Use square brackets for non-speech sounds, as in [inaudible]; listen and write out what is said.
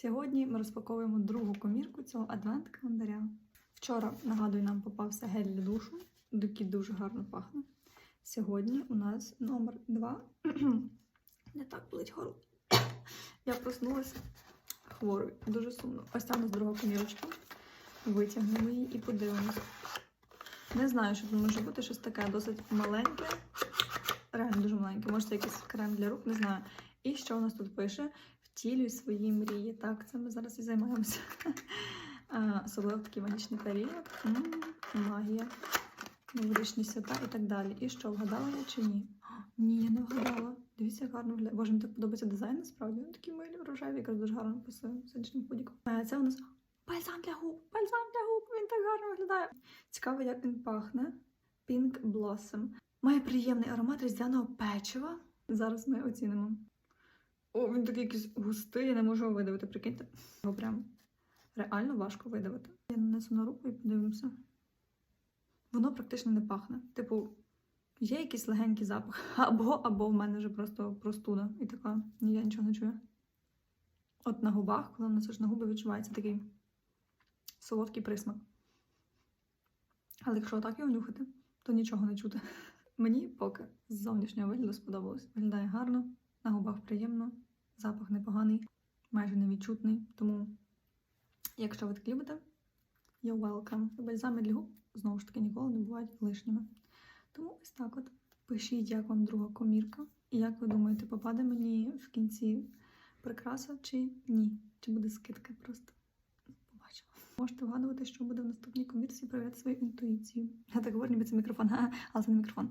Сьогодні ми розпаковуємо другу комірку цього адвент-календаря. Вчора, нагадую, нам попався гель для душу, який дуже гарно пахне. Сьогодні у нас номер два. [clears throat] Не так болить горло. [clears throat] Я проснулася хворою, дуже сумно. Ось там у нас друга комірочка. Витягнемо її і подивимося. Не знаю, що тут може бути щось таке досить маленьке. Реально дуже маленьке. Може, це якийсь крем для рук, не знаю. І що у нас тут пише? Втілюй свої мрії. Так, це ми зараз і займаємося. [laughs] Особливо такий магічний період. Магія, новорічні свята і так далі. І що, вгадала я чи ні? А, Ні, я не вгадала. Дивіться, як гарно виглядає. Боже, мені так подобається дизайн, насправді. Він такий милий, рожевий, якраз дуже гарно пасує сонячним ходіком. Це у нас бальзам для губ, бальзам для губ. Він так гарно виглядає. Цікаво, як він пахне. Pink Blossom. Має приємний аромат різдвяного печива. Зараз ми оцінимо. О, він такий якийсь густий, я не можу його видавити, прикиньте. Його прям реально важко видавити. Я нанесу на руку і подивимося. Воно практично не пахне. Типу, є якийсь легенький запах. [laughs] Або, або в мене вже просто простуда. І така, ні, я нічого не чую. От на губах, коли нанесеш на губи, відчувається такий солодкий присмак. Але якщо так його нюхати, то нічого не чути. [laughs] Мені поки з зовнішнього вигляду сподобалось. Виглядає гарно, на губах приємно, запах непоганий, майже невідчутний. Тому, якщо ви так любите, you're welcome. Бальзами для губ знову ж таки ніколи не бувають лишніми. Тому ось так от. Пишіть, як вам друга комірка. І як ви думаєте, попаде мені в кінці прикраса чи ні? Чи буде скидка просто? Побачимо. Можете вгадувати, що буде в наступній комірці, проявляти свою інтуїцію. Я так говорю, ніби це мікрофон, [laughs] але це не мікрофон.